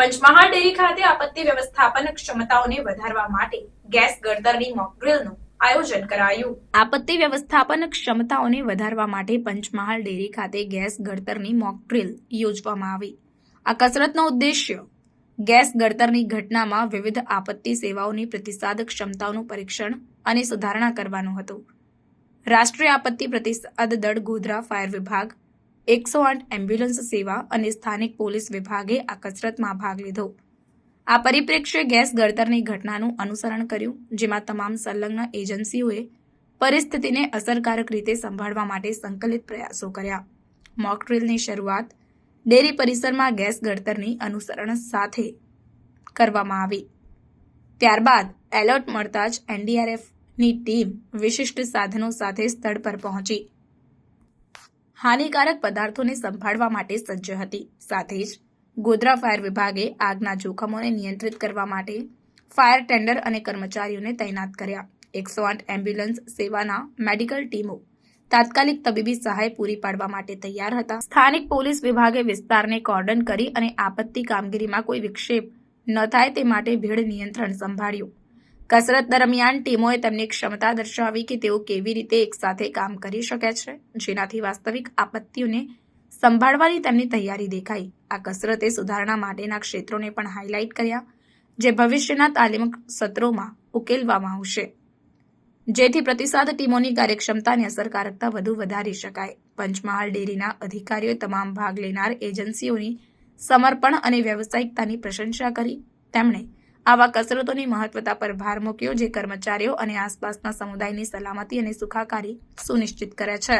Panchmahal dairy ખાતે આપત્તિ વ્યવસ્થાપન ક્ષમતાઓને વધારવા માટે ગેસ ગળતરની મોકડ્રીલનું આયોજન કરાયું. આપત્તિ વ્યવસ્થાપન ક્ષમતાઓને વધારવા માટે પંચમહાલ ડેરી ખાતે ગેસ ગળતરની મોકડ્રીલ યોજવામાં આવી. આ કસરતનો ઉદ્દેશ્ય ગેસ ગળતરની ઘટનામાં વિવિધ આપત્તિ સેવાઓની પ્રતિસાદ ક્ષમતાઓનું પરીક્ષણ અને સુધારણા કરવાનું હતું. રાષ્ટ્રીય આપત્તિ પ્રતિસાદ દળ ગોધરા ફાયર વિભાગ એકસો આઠ એમ્બ્યુલન્સ સેવા અને સ્થાનિક પોલીસ વિભાગે આ કસરતમાં ભાગ લીધો. આ પરિપ્રેક્ષ્ય ગેસ ગળતરની ઘટનાનું અનુસરણ કર્યું, જેમાં તમામ સંલગ્ન એજન્સીઓએ પરિસ્થિતિને અસરકારક રીતે સંભાળવા માટે સંકલિત પ્રયાસો કર્યા. મોક ડ્રીલની શરૂઆત ડેરી પરિસરમાં ગેસ ગળતરની અનુસરણ સાથે કરવામાં આવી. ત્યારબાદ એલર્ટ મળતા જ એનડીઆરએફની ટીમ વિશિષ્ટ સાધનો સાથે સ્થળ પર પહોંચી. હાનિકારક પદાર્થોને સંભાળવા માટે સજ્જ હતી. સાથે જ ગોધરા ફાયર વિભાગે આગના જોખમોને નિયંત્રિત કરવા માટે ફાયર ટેન્ડર અને કર્મચારીઓને તૈનાત કર્યા. એકસો આઠ એમ્બ્યુલન્સ સેવાના મેડિકલ ટીમો તાત્કાલિક તબીબી સહાય પૂરી પાડવા માટે તૈયાર હતા. સ્થાનિક પોલીસ વિભાગે વિસ્તારને કોર્ડન કરી અને આપત્તિ કામગીરીમાં કોઈ વિક્ષેપ ન થાય તે માટે ભીડ નિયંત્રણ સંભાળ્યું. કસરત દરમિયાન ટીમોએ તેમની ક્ષમતા દર્શાવી કે તેઓ કેવી રીતે એકસાથે કામ કરી શકે છે. જેનાથી વાસ્તવિક આપત્તિઓને સંભાળવાની તેમની તૈયારી દેખાઈ. આ કસરતે સુધારણા માટેના ક્ષેત્રોને પણ હાઇલાઇટ કર્યા, જે ભવિષ્યના તાલીમ સત્રોમાં ઉકેલવામાં આવશે. જેથી પ્રતિસાદ ટીમોની કાર્યક્ષમતાની અસરકારકતા વધુ વધારી શકાય. પંચમહાલ ડેરીના અધિકારીઓએ તમામ ભાગ લેનાર એજન્સીઓની સમર્પણ અને વ્યવસાયિકતાની પ્રશંસા કરી. તેમણે આવા કસરતોની મહત્વતા પર ભાર મૂક્યો જે કર્મચારીઓ અને આસપાસના સમુદાયની સલામતી અને સુખાકારી સુનિશ્ચિત કરે છે.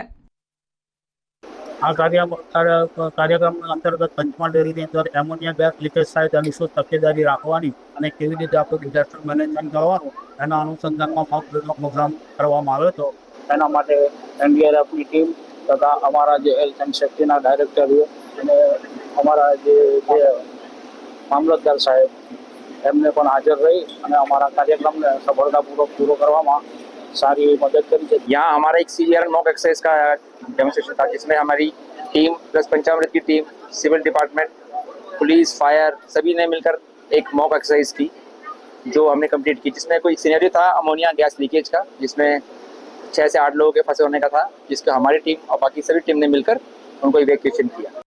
આ કાર્ય કાર્ય- કાર્યક્રમ અંતર્ગત પંચમહાલ ડેરીની અંદર એમોનિયા ગેસ લીકેજ થાય તેની શું તકેદારી રાખવાની અને કેવી રીતે આપણે ડિઝાસ્ટર મેનેજમેન્ટ કરવાનું એના અનુસંધાનમાં પ્રોગ્રામ કરવામાં આવ્યો હતો. એના માટે એનડીઆરએફની ટીમ તથા અમારા જે હેલ્થ એન્ડ સેફ્ટીના ડાયરેક્ટરીઓ અને અમારા જે મામલતદાર સાહેબ એમને પણ હાજર રહી અને અમારા કાર્યક્રમને સફળતાપૂર્વક પૂરો કરવામાં સારી એવી મદદ કરી છે यहाँ हमारा एक सीरियर मॉक एक्सरसाइज का डेमोन्स्ट्रेशन था जिसमें हमारी टीम प्लस पंचामृत की team civil department police fire सभी ने मिलकर एक मॉक एक्सरसाइज की जो हमने कंप्लीट की जिसमें कोई सीनरी था अमोनिया गैस लीकेज का जिसमें छः से आठ लोगों के फंसे होने का था जिसका हमारी टीम और बाकी सभी टीम ने मिलकर उनको इवैक्यूएशन किया